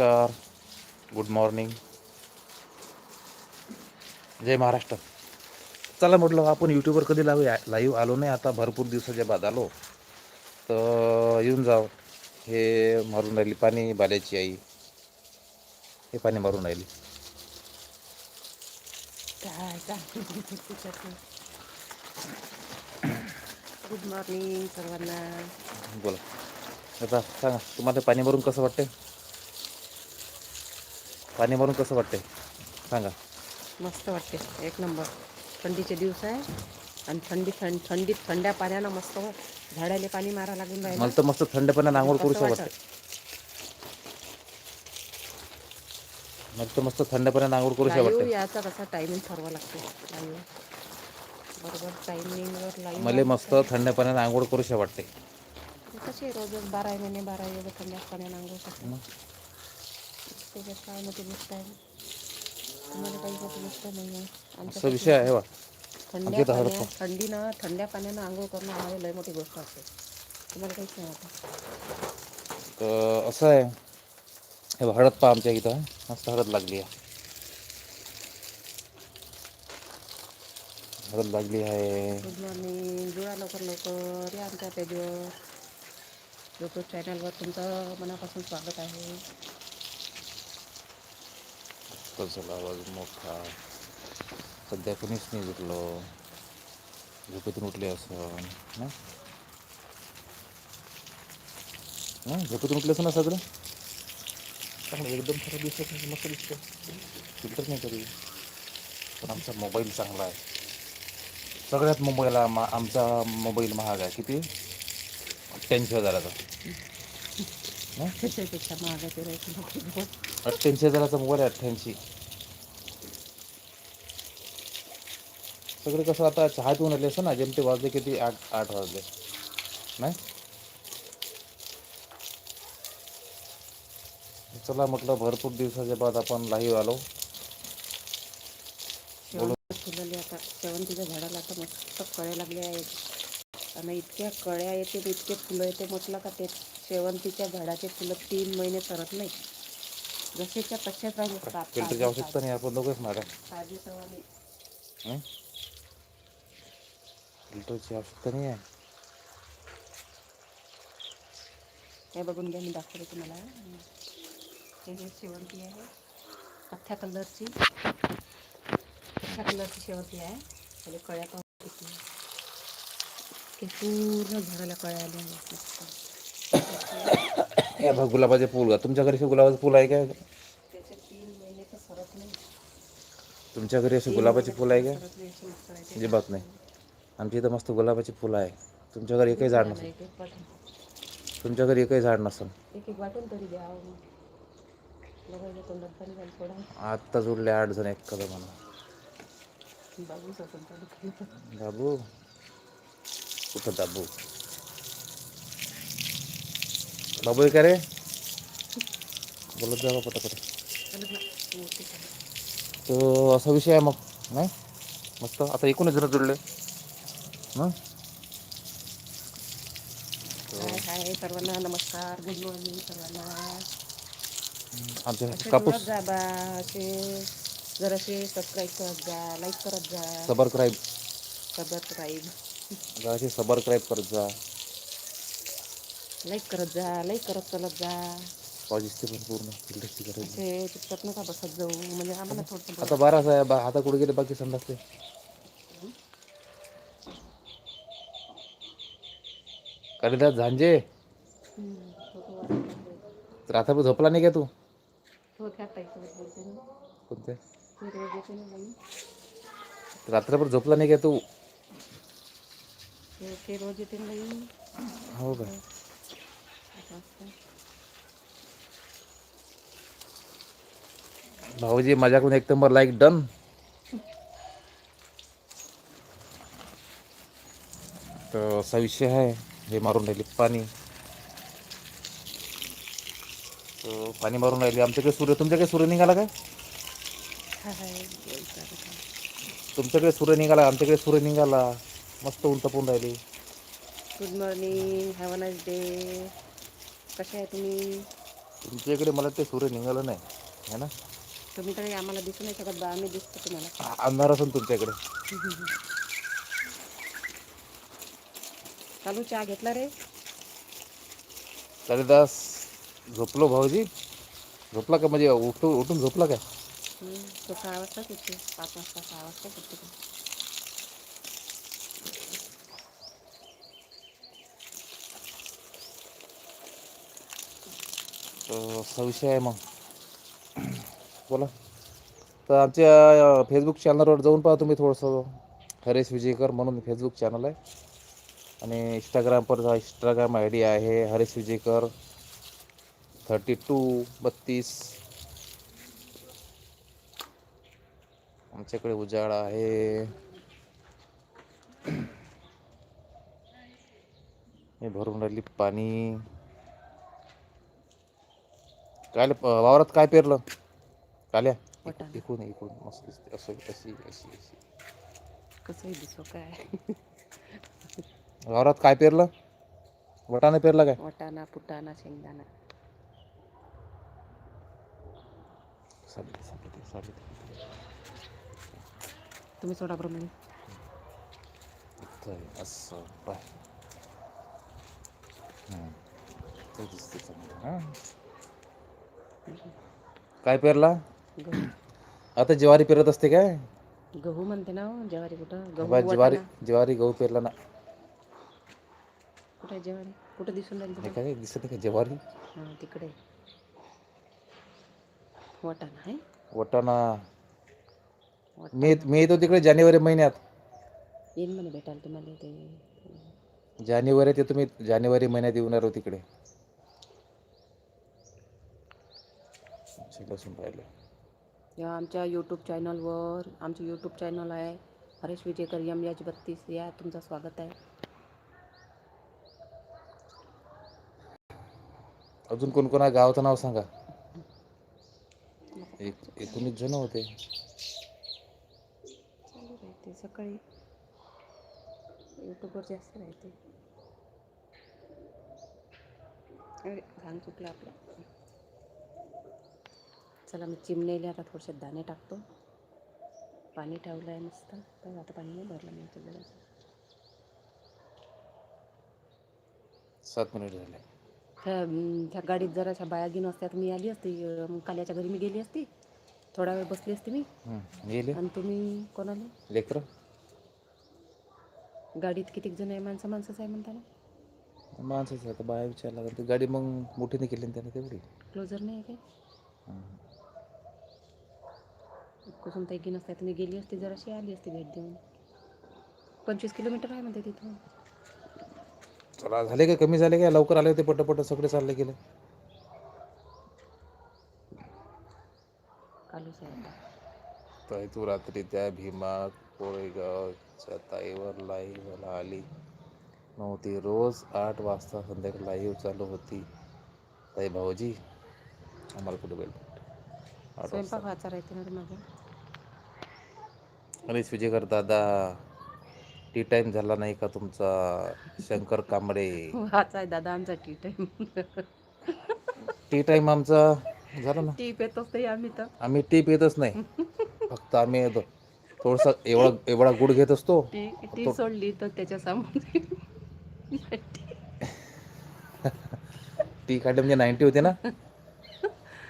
नमस्कार. Good morning जय महाराष्ट्र. चला म्हटलं आपण यूट्यूबवर कधी लावू लाईव्ह आलो नाही आता भरपूर दिवसाच्या बाद आलो. तर येऊन जाव हे मारून राहिली पाणी बाल्याची आई. हे पाणी मारून राहिली. गुड मॉर्निंग सर्वांना. बोला. आता सांगा तुम्हाला पाणी मारून कसं वाटतंय? पाणी मारून कसं वाटतंय? सांगा. मस्त वाटते एक नंबर. थंडीचे दिवस आहे. आणि थंडी थंड थंडीत थंड्या पाण्यानं मस्त झाडाले पाणी मारा लागून राहिलं. मला तर मस्त थंड पाण्यानं आंघोळ करूशी कसं वाटते मला तर मस्त थंड पाण्यानं आंघोळ करूशी लाईव्ह वाटते याचा कसा टायमिंग ठरवा लागतो लाईव्ह बरोबर टायमिंगवर लाईव्ह मला मस्त थंड पाण्यानं आंघोळ करूशी वाटते कसे रोजच बारा महिने बारा एवढं थंड्या पाण्यानं आंघोळ करतो त्याच्यात काय मोठी गोष्ट आहे तुम्हाला काही मोठी गोष्ट नाही आहे आमच्या असा विषय आहे बा थंड्या आमच्या इथं पाण्या थंडीनं थंड्या पाण्यानं आंघोळ करणं आम्हाला लय मोठी गोष्ट असते तुम्हाला काहीच नाही वाटत तर असं आहे हे? बघ, हळद पहा आमच्या इथं मस्त हळद लागली आहे हळद लागली आहे गुड मॉर्निंग जुळा लवकर लवकर या आमच्या पेजवर यूट्यूब चॅनलवर तुमचं मनापासून स्वागत आहे। तर झाला आवाज मोठा. सध्या कोणीच नाही उठलं झोपेतून उठले असं ना? हं? झोपेतून उठले असं ना सगळं? चांगलं एकदम खराब दिसत नाही मस्त दिसतं. फिल्टर नाही कधी पण आमचा मोबाईल चांगला आहे. सगळ्यात मोबाईल आम आमचा मोबाईल महाग आहे. किती? अठ्ठ्याऐंशी हजाराचा. हं? महागाचे राहायचे अठ्ठ्याऐंशी हजाराचा मोबाईल आहे अठ्ठ्याऐंशी. सगळे कसं आता चहा पिऊन आले असं ना जेमते वाजले किती आठ आठ वाजले. नाही? चला म्हटलं भरपूर दिवसाच्या बाद आपण लाईव्ह आलो. फुलले आता शेवंतीच्या झाडाला आता मस्त कळ्या लागल्या आहेत आणि इतक्या कळ्या येते इतके फुलं येते म्हटलं का ते शेवंतीच्या झाडाचे फुलं तीन महिने सरत नाही. जसेच्या तसेच राहिले ता- फिल्टरची आवश्यकता नाही आपण दोघंच मारा? फिल्टरची आवश्यकता नाही आहे हे बघून घ्या मी दाखवते तुम्हाला हे हे शेवंती आहे कथ्या कलरची कथ्या कलरची शेवंती आहे त्याला कळ्या पाहून किती ते पूर्ण झाडाला कळ्या आल्या हे बघ गुलाबाचे फुल तुमच्या घरी गुलाबाचं फुल आहे काय? त्याचे तीन महिने तर सरत नाही तुमच्या घरी असे गुलाबाचे फुल आहे काय? सरत नाही अशी मस्त आहे ते. अजिबात नाही. आमच्या इथं मस्त गुलाबाची फुलं आहे. तुमच्या घरी एकही झाड नसेल. तुमच्या घरी एकही झाड नसेल. एक एक वाटून तरी द्या लगायला तोंडात पाणी घाल थोडा आत्ता जोडले आठ जण एक कदम म्हणा बाबू? कुठं बाबू बाबू का रे? बोलत जा पटा पटा चालत ना मूर्ती चालत. तर असा विषय आहे मग नाही? मस्त. आता एकूणच हं? हाय हाय. सर्वांना नमस्कार. गुड मॉर्निंग सर्वांना. आमच्या कापूस. असे जरासे सबस्क्राईब करत जा लाईक करत जा. सबस्क्राईब सबस्क्राईब जराशी सबस्क्राईब करत जा. लाईक करत जा लाईक करत चालत जा पण पूर्ण. असे चुपचाप नका बसत जाऊ म्हणजे आम्हाला थोडंसं आता आहे बा आता कुठे गेले बाकी संडासले कालिदास झांजे फोटो वाढवतात. रात्रभर झोपला नाही का तू हो त्या ताईसोबत बोलते ना कोणते मी रोज येते ना बाई. रात्रभर झोपला नाही का तू ते ते रोज येते ना बाई हो का. भाऊजी माझ्याकडून एक नंबर लाईक डन तर असा विषय आहे हे मारून राहिले पाणी. तर पाणी मारून राहिले. आमच्याकडे सूर्य तुमच्याकडे सूर्य निघाला काय? तुमच्याकडे सूर्य निघाला आमच्याकडे सूर्य निघाला. मस्त उलटपून तपून राहिली. Good morning have a nice day कसे आहे तुम्ही? तुमच्या इकडे मला ते सूर्य निघालं नाही है ना? तुम्ही तरी आम्हाला दिसू नाही शकत बा आम्ही दिसतो तुम्हाला. आ- अंधार असेल तुमच्या इकडे चालू चहा घेतला रे. कालिदास झोपलो भाऊजी? झोपला का? म्हणजे उठून उठून झोपला काय? हम्म, तो सहा वाजताच उठते. पाच वाजता सहा वाजता उठते तो. असा विषय आहे मग. बोला. तर आमच्या फेसबुक चॅनलवर जाऊन पहा तुम्ही थोडंसं. हरेश विजयकर म्हणून फेसबुक चॅनल आहे. आणि इंस्टाग्रामवर जा इंस्टाग्राम आय डी आहे हरेश विजयकर. थर्टी टू बत्तीस. आमच्याकडे उजाड आहे. हे भरून राहिली पाणी. काय वावरात काय पेरलं? काल्या? वाटाणा. इकडून इकडून. मस्त दिसते. असं अशी अशी अशी. कसंही दिसो काय? वावरात काय पेरलं? वटाणे पेरलं काय? वाटाणा फुटाणा शेंगदाणा. तुम्ही सोडा प्रमाणे तर असं पाय. हं. ते दिसते चांगलं. हां. काय पेरला? गहू आता ज्वारी पेरत असते काय? गहू म्हणते ना हो, ज्वारी कुठं? गहू बा, ज्वारी. ज्वारी गहू पेरला ना. कुठे आहे ज्वारी? कुठं दिसून राहील हे काय दिसत नाही का? ज्वारी? हां तिकडे वाटाणा आहे? वटाणा. वाटाणा. मी मी येतो तिकडे जानेवारी महिन्यात. येईन म्हणे भेटायला तुम्हाला ते. जानेवारी ते तुम्ही जानेवारी महिन्यात येऊन राहिलो तिकडे. लसूण पाहिलं. या आमच्या यूट्यूब चॅनलवर आमचं यूट्यूब चॅनल आहे. हरेश विजयकर यम याच बत्तीस या तुमचं स्वागत आहे. अजून कोण कोणा गावाचं नाव सांगा? एक एकोणीस जण होते. सकाळी यूट्यूबवर जास्त राहते अरे घाण चुकलं आपलं. चला मी चिमणीला आता थोडेसे दाणे टाकतो. पाणी ठेवलं आहे मस्त तर आता पाणी नाही भरलं मी जरासं. सात मिनिट झाले. त्या त्या गाडीत जराशा बाया गिन असत्या तर मी आली असती मग काल्याच्या घरी मी गेली असती. थोडा वेळ बसली असती मी. गेले? आणि तुम्ही कोणाला? लेकरं? गाडीत किती जण आहे? माणसं माणसंच आहे म्हणता ना? माणसाच आता बाया विचारला लागेल ती गाडी मग मोठीने केली ना त्याने तेवढी. क्लोजर नाही आहे काय? हं. कुसुम ताई गिन असतात मी गेली असती जराशी आली असती भेट देऊन. पंचवीस किलोमीटर आहे म्हणते तिथून. चला झाले काय कमी झाले काय लवकर आले होते पटपट सगळे चालले गेले. तू रात्री त्या भीमा कोरेगावच्या ताईवर लाईव्हला आली. नव्हती. रोज आठ वाजता संध्याकाळी लाईव्ह चालू होती. ताई भाऊजी आम्हाला कुठे वेळ भेटतो? आठ स्वयंपाक वाजता व्हायचा राहते ना रे माझा हरीश विजयकर दादा टी टाईम झाला नाही का तुमचा? शंकर कांबळे. हाच आहे दादा आमचा टी टाईम टी टाईम आमचा झाला ना? टी पेत असते आम्ही तर. आम्ही टी पितच नाही. फक्त आम्ही येतो. थोडसा एवढा एवढा गुड घेत असतो. टी टी सोडली तर त्याच्यासमोर. टी काढली म्हणजे नाईन्टी होते ना?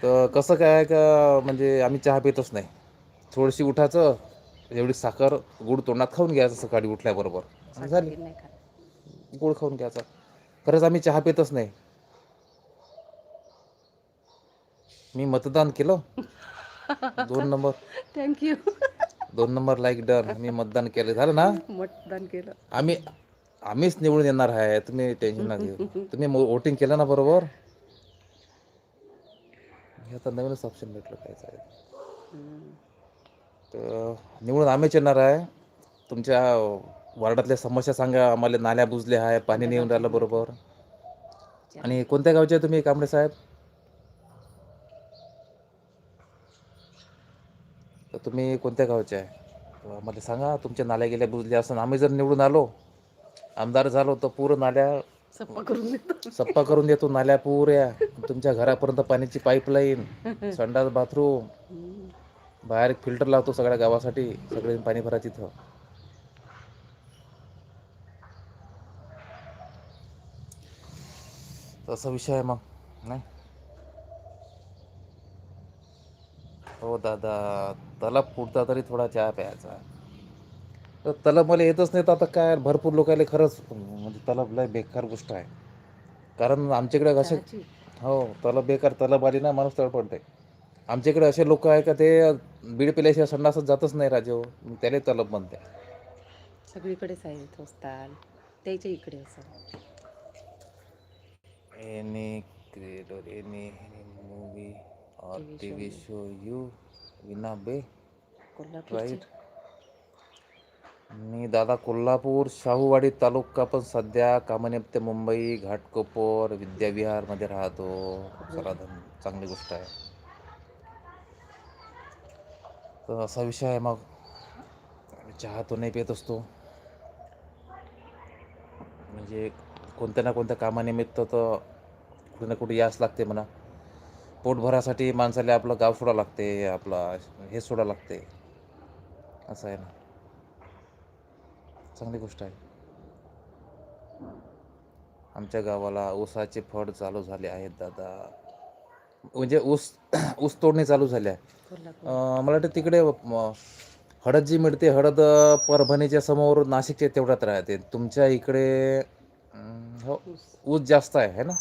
तर कसं काय का म्हणजे आम्ही चहा पितच नाही. थोडीशी उठायचं एवढी साखर गुड तोंडात खाऊन घ्यायचं सकाळी उठल्याबरोबर. झाली. गोड खाऊन घ्यायचा. खरंच आम्ही चहा पितच नाही. मी मतदान केलं. दोन नंबर. थँक्यू दोन नंबर लाईक डन मी मतदान केलं. झालं ना? मतदान केलं. आम्ही आम्हीच निवडून येणार आहे. तुम्ही टेन्शन नका घेऊ. तुम्ही वोटिंग केलं ना बरोबर? हे आता नवीनच ऑप्शन भेटलं काय. तर निवडून आम्हीच येणार आहे. तुमच्या वार्डातल्या समस्या सांगा. आम्हाला नाल्या बुजल्या आहे पाणी नाही येऊन राहिलं बरोबर. आणि कोणत्या गावचे आहे तुम्ही कांबळे साहेब? तर तुम्ही कोणत्या गावचे आहे? आम्हाला सांगा तुमच्या नाल्या गेल्या बुजल्या असं आम्ही जर निवडून आलो आमदार झालो तर पूर्ण नाल्या सप्पा करून देतो. सप्पा करून देतो नाल्या पुऱ्या तुमच्या घरापर्यंत पाण्याची पाईपलाईन संडास बाथरूम. बाहेर एक फिल्टर लावतो सगळ्या गावासाठी सगळे पाणी भरा तिथं. तसा विषय आहे मग नाही? हो दादा तलब फुटता तरी थोडा चहा प्यायचा. तर तलब मला येतच नाही तर आता काय भरपूर लोकांना खरंच म्हणजे तलब लय बेकार गोष्ट आहे. कारण आमच्याकडे कसे. हो तलब बेकार तलब आली ना माणूस तळपडते आमच्याकडे असे लोक आहे का ते बीड पिल्याशिवाय संडासच जातच नाही राजेहो मग त्याला तलब म्हणते सगळीकडेच आहे थोस्ताल त्याच्या इकडे असं. Any creator any movie or T V show you विना बे. कोल्हापूर राईट मी दादा कोल्हापूर शाहूवाडी तालुका पण सध्या कामनिमित्त मुंबई घाटकोपर विद्याविहारमध्ये राहतो. चला धन चांगली गोष्ट आहे. तर असा विषय आहे मग चहा तो नाही पित असतो. म्हणजे कोणत्या ना कोणत्या कामानिमित्त तर कुठे ना कुठे यास लागते म्हणा. पोटभरासाठी माणसाला आपलं गाव सोडावं लागते आपला हे सोडावं लागते. असं आहे ना. चांगली गोष्ट आहे. आमच्या गावाला ऊसाचे फड चालू झाले आहेत दादा. म्हणजे ऊस ऊस तोडणी चालू झाली आहे मला वाटतं तिकडे हळद जी मिळते हळद परभणीच्या समोर नाशिकच्या तेवढ्यात राहते. तुमच्या इकडे हो ऊस. जास्त आहे है ना?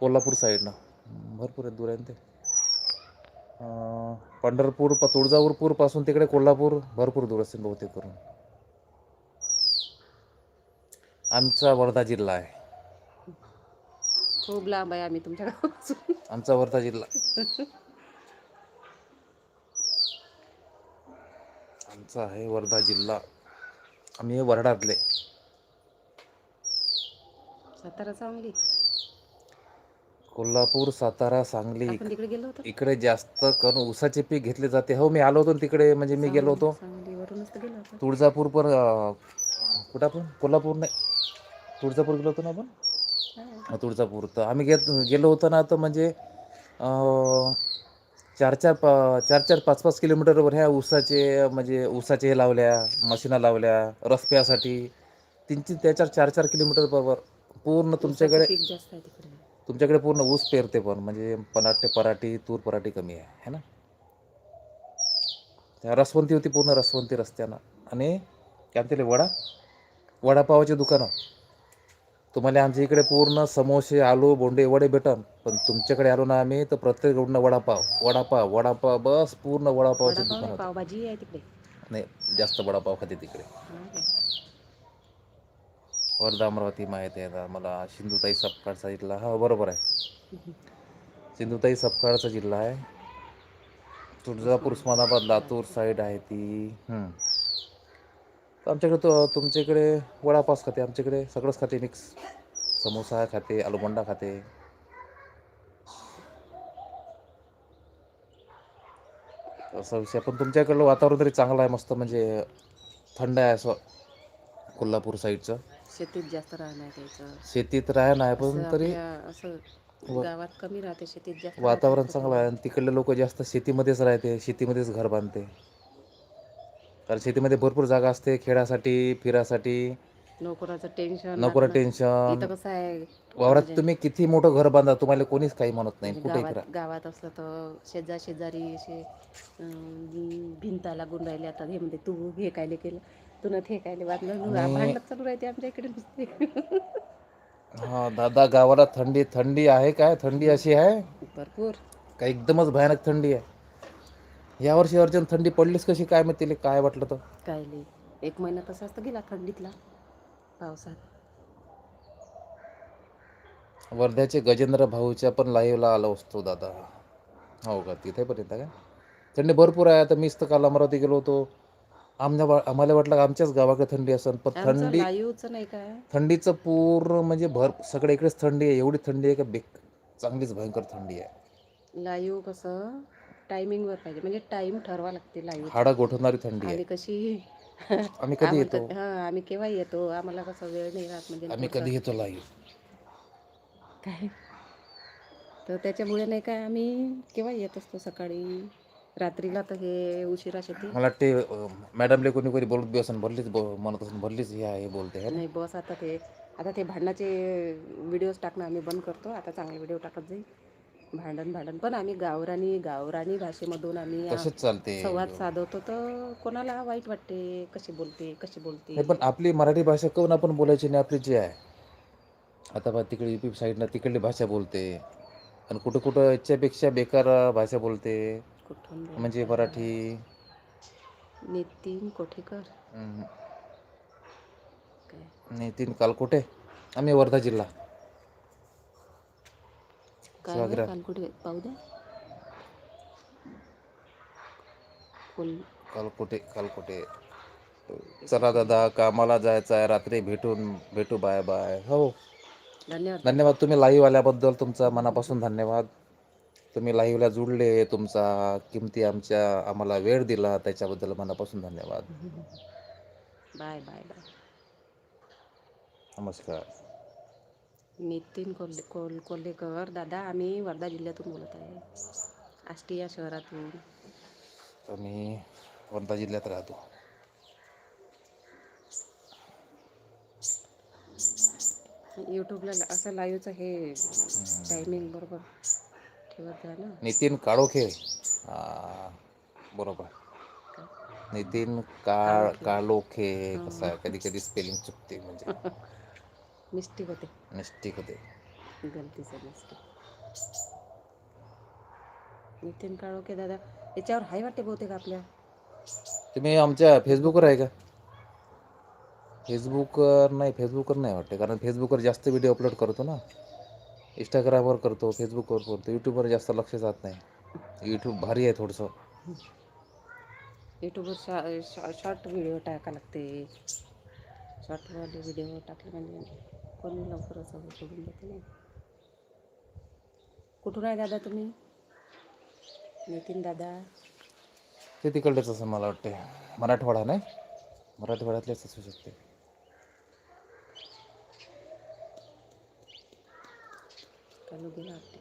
कोल्हापूर साईडनं भरपूर आहे दूर आहे ना ते पंढरपूर प तुळजापूरपूरपासून तिकडे कोल्हापूर भरपूर दूर असेल बहुतेक करून. आमचा वर्धा जिल्हा आहे. खूप लांब आहे आम्ही तुमच्या गावापासून. आमचा वर्धा जिल्हा. आमचा आहे वर्धा जिल्हा. आम्ही वर्डातले सातारा चांगली कोल्हापूर सातारा सांगली. आपण तिकडे गेलो होतो? इकडे जास्त करून ऊसाचे पीक घेतले जाते. हो मी आलो होतो ना तिकडे म्हणजे मी गेलो होतो. सांगलीवरूनच तर गेलो होतो. तुळजापूर पण अं, कुठं आपण? कोल्हापूर नाही तुळजापूर गेलो होतो ना आपण? तुळजापूर तर आम्ही गेत गेलो होतो ना तर म्हणजे चार चार प चार चार पाच पाच किलोमीटरवर ह्या ऊसाचे म्हणजे ऊसाचे हे लावल्या मशिना लावल्या रस्त्यासाठी तीन तीन त्याच्या चार चार किलोमीटरवर पूर्ण तुमच्याकडे तुमच्याकडे पूर्ण ऊस पेरते पण म्हणजे पराठे पराठी तूर पराठी कमी आहे है ना? त्या रसवंती होती पूर्ण रसवंती रस्त्यानं. आणि काय म्हणते वडा? वडापावाचे दुकानं. तुम्हाला आमच्या इकडे पूर्ण समोसे आलू बोंडे वडे भेटन. पण तुमच्याकडे आलो ना आम्ही तर प्रत्येक रोडनं वडापाव वडापाव वडापाव बस पूर्ण वडापावचे वडापाव दुकान. नाही पावभाजी आहे तिकडे. नाही जास्त वडापाव खाते तिकडे? वर्धा अमरावती माहिती आहे आता मला सिंधुताई सपकाळचा जिल्हा. हा बरोबर आहे. सिंधुताई सपकाळचा जिल्हा आहे. तुळजापूर उस्मानाबाद लातूर साईड आहे ती. आमच्याकडे तो तुमच्याकडे वडापावच खाते आमच्याकडे सगळंच खाते मिक्स समोसा खाते आलूबंडा खाते. असा विषय. पण तुमच्याकडलं वातावरण तरी चांगलं आहे मस्त म्हणजे थंड आहे असं कोल्हापूर साईडचं. शेतीत जास्त राहणार त्याचं. शेतीत राहा नाही पण तरी आपल्या- असं गावात कमी राहते शेतीत जास्त वातावरण. चांगलं आहे आणि तिकडले लोक जास्त शेतीमध्येच राहते शेतीमध्येच घर बांधते. कारण शेतीमध्ये भरपूर जागा असते खेळासाठी फिरासाठी. नोकराचं टेन्शन नोकरा इथं टेन्शन कसं आहे? वावरात तुम्ही किती मोठं घर बांधा तुम्हाला कोणीच काही म्हणत नाही कुठे गावात फिरा. गावात असलं तर शेजार शेजारी असे अं, भिंताला गुण राहिले आता हे म्हणते तू हे कायले केलं तू न हे कायले बांधलं आणि- भांडत चालू राहते आमच्या इकडे नुसते. हा दादा गावाला थंडी थंडी आहे काय? थंडी अशी आहे? भरपूर. का एकदमच भयानक थंडी आहे? यावर्षी अर्जंट थंडी पडलीच कशी? काय मग तिला काय वाटलं तर? कायले एक महिना तसाच तर गेला थंडीतला. पावसात. वर्ध्याचे गजेंद्र भाऊच्या पण लाईव्हला आलो असतो दादा. हो का? तिथे पण येतं का? थंडी भरपूर आहे. आता मीच तर काल अमरावती गेलो होतो. आमच्या वा- आम्हाला वाटलं का आमच्याच गावाकडे थंडी असेल पण आमचं थंडी लाईव्हचं नाही काय थंडीचं पूर्ण म्हणजे भर सगळ्या इकडेच थंडी आहे. एवढी थंडी आहे का? बेक चांगलीच भयंकर थंडी आहे. लाईव्ह कसं? टायमिंगवर पाहिजे. म्हणजे टाइम ठरवा लागते लाईव्ह हाडं गोठवणारी थंडी आहे. कशी आम्ही कधी येतो? हा आम्ही केव्हा येतो? आम्हाला कसं वेळ नाही राहत म्हणजे आम्ही कधी येतो लाईव्ह काय? तर त्याच्यामुळे नाही काय आम्ही केव्हा येत असतो सकाळी? रात्रीला तर हे उशिरा शेती. मला वाटते अं, मॅडमले कोणी कोणी बोलत बी भरलीच बो- म्हणत असून भरलीच हे आहे बोलते नाही बस आता ते आता ते भांडणाचे व्हिडिओज टाकणं आम्ही बंद करतो. आता चांगले व्हिडिओ टाकत जाईल. भांडण भांडण. पण आम्ही गावरानी गावरानी भाषेमधून आम्ही तसेच चालते संवाद साधवतो तर कोणाला वाईट वाटते कशी बोलते कशी बोलते? नाही पण आपली मराठी भाषा काऊन आपण बोलायची नाही आपली जी आहे. आता बा तिकडे युपी साईडनं तिकडली भाषा बोलते. आणि कुठं कुठं याच्यापेक्षा बेकार भाषा बोलते. कुठून म्हणजे मराठी. नितीन कोठेकर. अं, काय? नितीन कालकोटे. आम्ही वर्धा जिल्हा. काय स्वागरा. काल कुठे पाहू द्या. कोल कालकोटे कालकोटे चला दादा कामाला जायचं आहे रात्री भेटून भेटू बाय बाय हो. धन्यवाद. धन्यवाद. तुम्ही लाईव्ह आल्याबद्दल तुमचा मनापासून धन्यवाद. तुम्ही लाईव्हला जुडले तुमचा किमती आमच्या आम्हाला वेळ दिला त्याच्याबद्दल मनापासून धन्यवाद. बाय बाय बाय नमस्कार. नितीन कोल्हे कोल कोल्हेकर. दादा आम्ही वर्धा जिल्ह्यातून बोलत आहे. आष्टी या शहरातून? आम्ही वर्धा जिल्ह्यात राहतो. यूट्यूबला ला- असं लाईव्हचं हे टायमिंग बरोबर ठेवत जा ना. नितीन काळोखे. बरोबर. नितीन काळ काळोखे. कसं कधी कधी स्पेलिंग चुकते म्हणजे. मिस्टेक होते। मिस्टेक होते। गलतीचं मिस्टेक नितीन काळोखे दादा याच्यावर हाय वाटते बहुतेक आपल्या। तुम्ही आमच्या फेसबुकवर आहे का? फेसबुकवर नाही फेसबुकवर नाही वाटते कारण फेसबुकवर जास्त व्हिडिओ अपलोड करतो ना. इंस्टाग्रामवर करतो फेसबुकवर करतो यूट्यूबवर जास्त लक्ष जात नाही. यूट्यूब भारी आहे थोडंसं. यूट्यूबवर शॉ शॉ शॉर्ट व्हिडिओ टाका लागते. शॉर्टवाले व्हिडिओ टाकले म्हणजे कोणी लवकर असं सोडून देते नाही. कुठून आहे दादा तुम्ही? नितीन दादा. ते तिकडलेच असं मला वाटते. मराठवाडा नाही? मराठवाड्यातलेच असू शकते. चालू गेला वाटते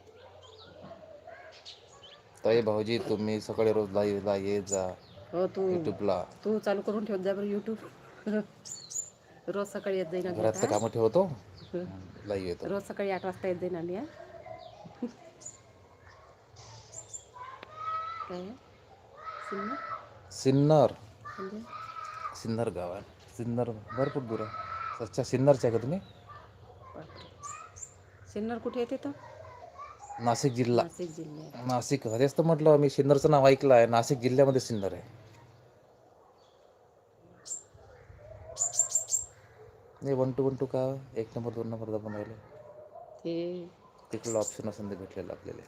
ताई भाऊजी तुम्ही सकाळी रोज लाईव्हला येत जा. हो तू यूट्यूबला तू चालू करून ठेवत जा बरं यूट्यूब रोज सकाळी येत जाईन आम्ही घरातलं. कामं ठेवतो? लाईव्ह येतो. रोज सकाळी आठ वाजता येत जाईन आम्ही काय? सिन्नर? सिन्नर. म्हणजे? सिन्नर गाव आहे. सिन्नर भरपूर दूर आहे. अच्छा सिन्नरचे आहे का तुम्ही? बापरे. सिन्नर कुठे येते तर नाशिक जिल्हा. नाशिक जिल्ह्यात. नाशिक. हेच तर म्हटलं मी सिन्नरचं नाव ऐकलं आहे. नाशिक जिल्ह्यामध्ये सिन्नर आहे. नाही वन टू वन टू का? एक नंबर दोन नंबर दाबून राहिले. ते तिकडलं ऑप्शन असेल ते भेटलेलं आपल्याला.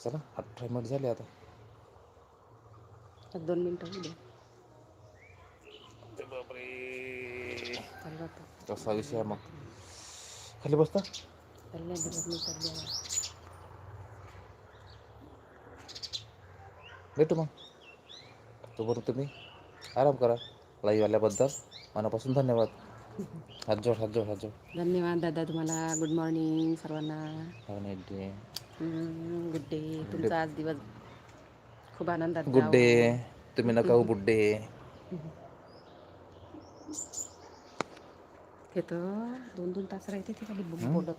चला अठरा मिनिट झाले आता. एक दोन मिनटं होऊ दे. बापरे. चालू आता कसा विषय आहे मग. खाली बसता. दोन द्या भेटू मग. तोपर्यंत तुम्ही. आराम करा. लाईव्ह आल्याबद्दल मनापासून धन्यवाद. हात जोड हात जोड हात जोड धन्यवाद दादा तुम्हाला. गुड मॉर्निंग सर्वांना. डे गुड डे तुमचा आज दिवस खूप आनंदात गुड. डे तुम्ही नका हो बुड्डे हे तर दोन दोन तास राहते ते खाली. बोलत